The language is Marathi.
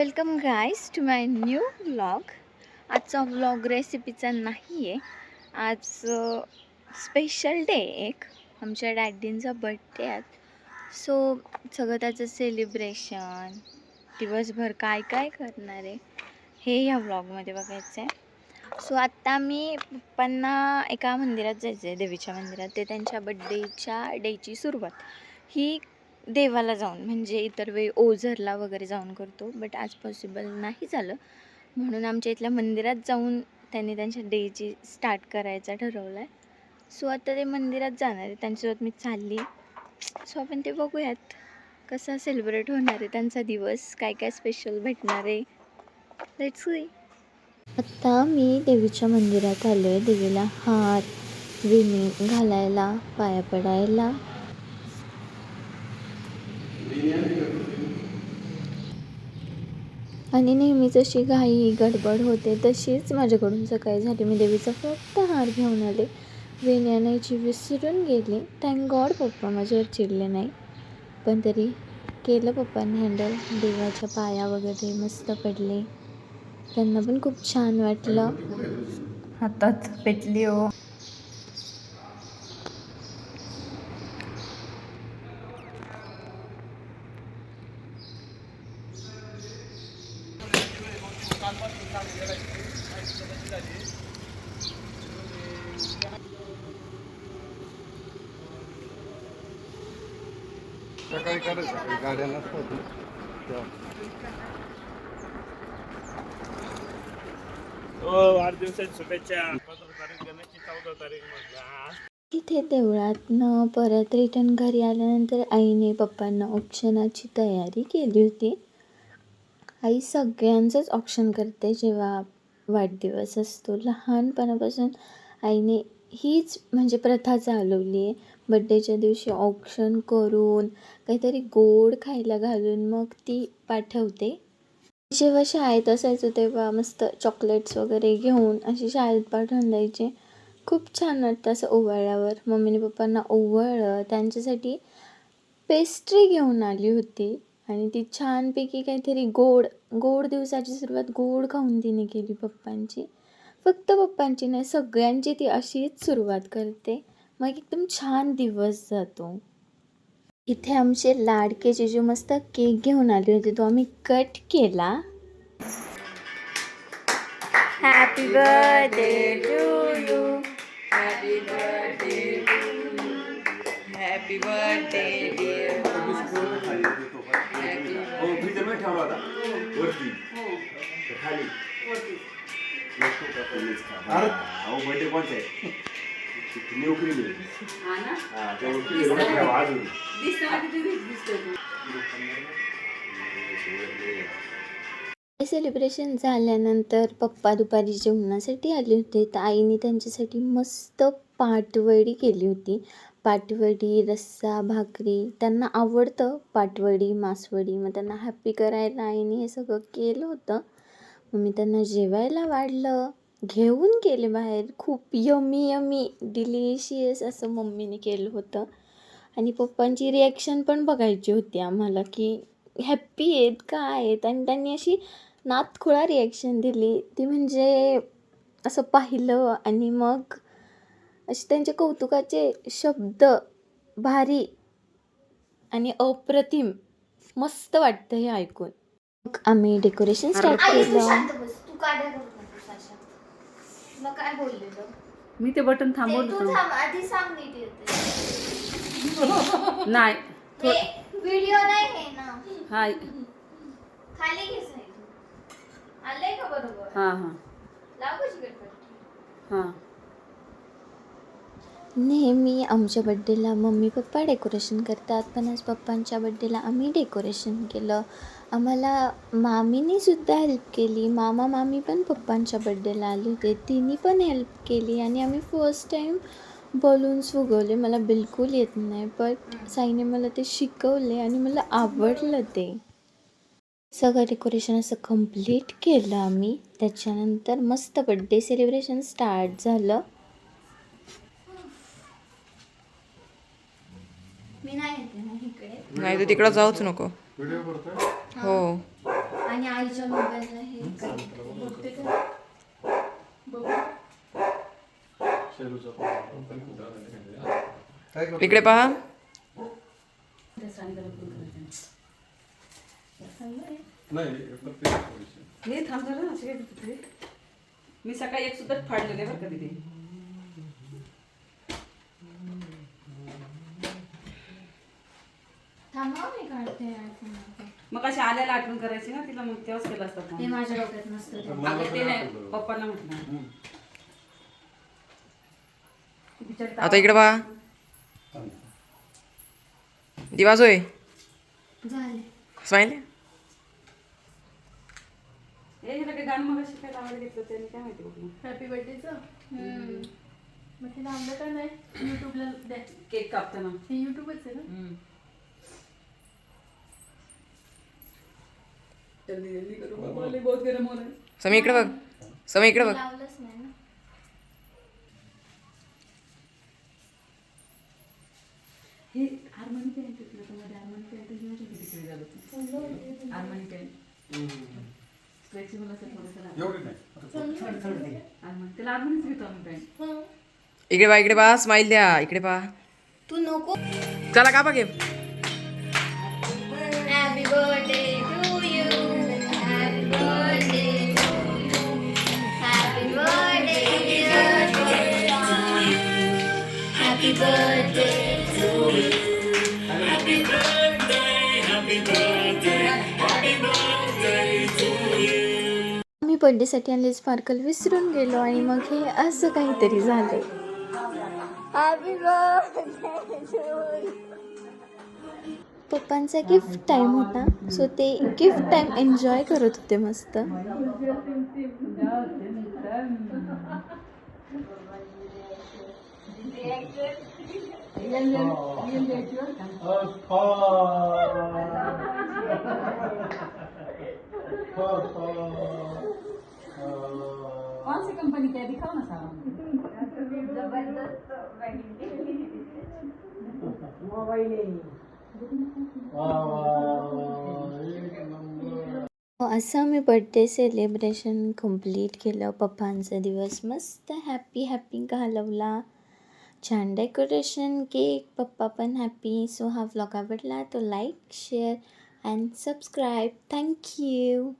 Welcome guys to my new vlog आजचा व्लॉग रेसिपीचा नाही आहे आज स्पेशल डे एक. आमच्या डॅडींचा बड्डे आहे सो सगळं त्याचं सेलिब्रेशन दिवसभर काय काय करणार आहे हे या व्लॉगमध्ये बघायचं आहे सो आत्ता मी पप्पांना एका मंदिरात जायचं आहे देवीच्या मंदिरात. ते त्यांच्या बड्डेच्या डेची सुरुवात. ही देवाला जाऊन म्हणजे इतर वेळी ओझरला वगैरे जाऊन करतो बट आज पॉसिबल नाही झालं. म्हणून आमच्या इथल्या मंदिरात जाऊन त्यांनी त्यांच्या डेची स्टार्ट करायचा ठरवला आहे सो आता ते मंदिरात जाणार आहे. त्यांच्यासोबत मी चालली. सो आपण ते बघूयात. कसा सेलिब्रेट होणार आहे त्यांचा दिवस? काय काय स्पेशल भेटणार आहे? लेट्स सी आत्ता मी देवीच्या मंदिरात आलो आहे देवीला हार विणी घालायला पाया पडायला. आणि नेहमी जशी घाई गडबड होते तशीच माझ्याकडून सकाळी झाली. मी देवीचा फक्त हार घेऊन आले. वेण्या आणायची विसरून गेली. थँक गॉड पप्पा माझ्यावर चिडले नाही. पण तरी केलं पप्पांनी हँडल देवाच्या पाया वगैरे मस्त पडले. त्यांना पण खूप छान वाटलं. हातात पेटली हो. सकाळी काढायचं सकाळी गाड्या नसतात. हो शुभेच्छा. पंधरा तारीख गणेशची चौदा तारीख म्हटलं. तिथे देवळातनं परत रिटर्न घरी आल्यानंतर आईने पप्पांना औक्षणाची तयारी केली होती. आई सगळ्यांचंच औक्षण करते जेव्हा वाढदिवस असतो. लहानपणापासून आईने हीच म्हणजे प्रथा चालवली आहे. बड्डेच्या दिवशी औक्षण करून काहीतरी गोड खायला घालून मग ती पाठवते. जेव्हा शाळेत असायचो तेव्हा मस्त चॉकलेट्स वगैरे घेऊन अशी शाळेत पाठवून द्यायचे. खूप छान वाटतं असं ओवाळल्यावर. मम्मीने पप्पांना ओवाळलं. त्यांच्यासाठी पेस्ट्री घेऊन आली होती. आणि ती छानपैकी काहीतरी गोड गोड दिवसाची सुरुवात गोड खाऊन तिने केली पप्पांची. फक्त पप्पांची नाही सगळ्यांची ती अशीच सुरुवात करते. मग एकदम छान दिवस जातो. इथे आमचे लाडके जिजू मस्त केक घेऊन आले होते. तो आम्ही कट केला. Happy birthday to you Happy birthday, dear. हो फ्रीजरमध्ये ठेवला होता वरती. तर खाली. अरे अहो बर्थडे कोणचा आहे? न्यू क्रीम आहे हा? हा मध्ये ठेवा अजून. तू. सेलिब्रेशन झाल्यानंतर पप्पा दुपारी जेवणासाठी आले होते. तर आईने त्यांच्यासाठी मस्त पाटवडी केली होती. पाटवडी रस्सा भाकरी त्यांना आवडतं पाटवडी मासवडी. मग त्यांना हॅप्पी करायला आईने हे सगळं केलं होतं. मग मी त्यांना जेवायला वाढलं. घेऊन गेले बाहेर. खूप यमी यमी डिलिशियस असं मम्मीने केलं होतं. आणि पप्पांची रिॲक्शन पण बघायची होती आम्हाला की हॅप्पी आहेत का आहेत? आणि त्यांनी अशी नातखुळा रिॲक्शन दिली. ती म्हणजे असं पाहिलं आणि मग असे त्यांचे कौतुकाचे शब्द भारी आणि अप्रतिम मस्त वाटतं हे ऐकून. मग आम्ही डेकोरेशन स्टार्ट केलं. तू काय तुला काय बोललेलं मी ते बटन थांबवलं तू होतं. थांब आधी सांग नीट येते. नाही. व्हिडिओ नाही आहे ना. हाय. खाली घेस नाही तू आलंय का बरोबर? हां हां. लाव कशी गणपती हां. नेहमी आमच्या बड्डेला मम्मी पप्पा डेकोरेशन करतात. पण आज पप्पांच्या बड्डेला आम्ही डेकोरेशन केलं. आम्हाला मामीनीसुद्धा हेल्प केली. मामा मामी पण पप्पांच्या बड्डेला आले होते. तिने पण हेल्प केली आणि आम्ही फर्स्ट टाईम बलून्स फुगवले. मला बिलकुल येत नाही बट साईने मला ते शिकवले आणि मला आवडलं ते. सगळं डेकोरेशन असं कंप्लीट केलं आम्ही. त्याच्यानंतर मस्त बड्डे सेलिब्रेशन स्टार्ट झालं. मी नाही येते ना इकडे. नाही तू तिकडं जाऊच नको. व्हिडिओ करतोय? हो. आणि आईच्या मोबाईलला हे काय? इकडे पहा. हे थांब जरा असे काय करते ते? मी सकाळी एक सुद्धा फाडलेले बरं कधी ते काढते. मग अशी आल्याला आठवण करायची ना तिला मग तेव्हाच केलं असतं हे phone. माझ्या डोक्यात नसतं ते. अगं ते नाही पप्पांना म्हटलं. बिचारी आता इकडे पहा दिवाज होय झाले. स्माईल हे हिला काही गाणं मग शिकायला आवड घेतलं त्यांनी काय माहिती कुठलं हॅपी बर्थडेचं मग ते लावलं का नाही? युट्यूबला केक कापताना. हे युट्यूबच आहे ना? जल्दी जल्दी करो। बोले बहुत गरम हो रहा है। समी इकडे बघ। समी इकडे बघ। लावलंच नाही ना। हे आरमानी पॅन्ट घेतलं तर मध्ये आरमानी पॅन्ट घेऊन किती झालं होतं आरमानी पॅन्ट स्ट्रेचेबल असेल थोडंसं आरमानी त्याला आरमानीच घेतो आम्ही पॅन्ट इकडे पहा इकडे पहा. स्माईल द्या. इकडे पहा. तू नको. चला का बघे हॅपी बर्थडे हॅपी बर्थडे मी बर्थडेसाठी आणले स्पार्कल विसरून गेलो आणि मग हे असं काहीतरी झालं हॅपी पप्पांचा गिफ्ट टाईम होता सो ते गिफ्ट टाईम एन्जॉय करत होते मस्त. कौन सी कंपनी का है दिखाओ ना सारा असं मी बड्डे सेलिब्रेशन कंप्लीट केलं पप्पांचा दिवस. मस्त हॅपी हॅपी घालवला. छान डेकोरेशन केक पप्पा पण हॅपी सो हा व्लॉग आवडला तो like share and subscribe thank you